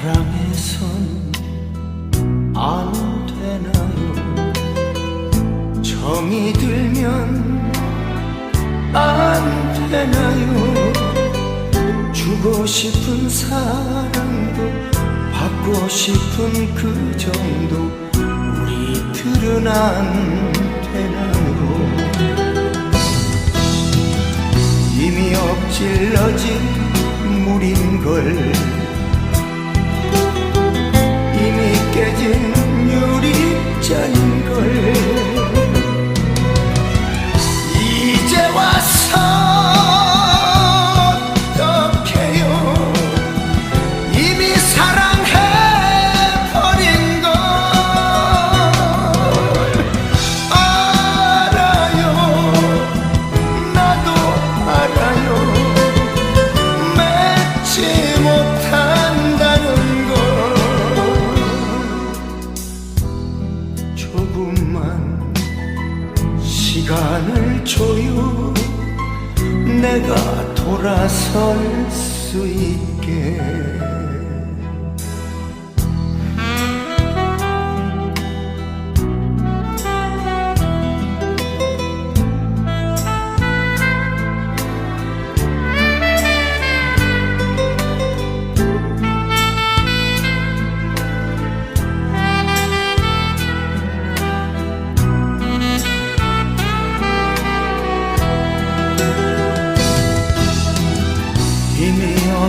사랑해선 안 되나요? 정이 들면 안 되나요? 주고 싶은 사랑도 받고 싶은 그 정도 우리들은 안 되나요? 이미 엎질러진 물인 걸 시간을 줘요. 내가 돌아설 수 있게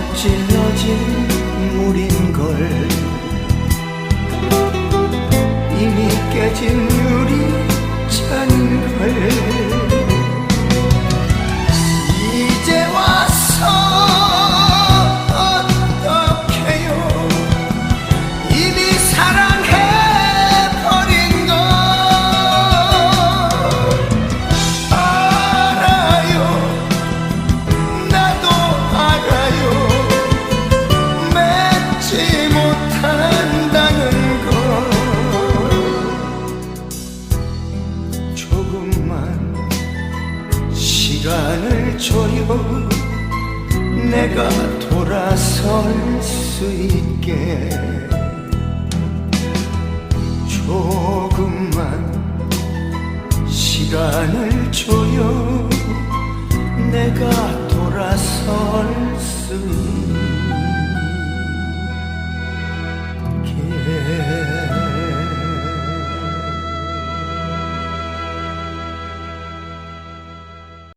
엎질러진 물인 걸 이미 깨진 시간을 줘요 내가 돌아설 수 있게. 조금만 시간을 줘요. 내가 돌아설 수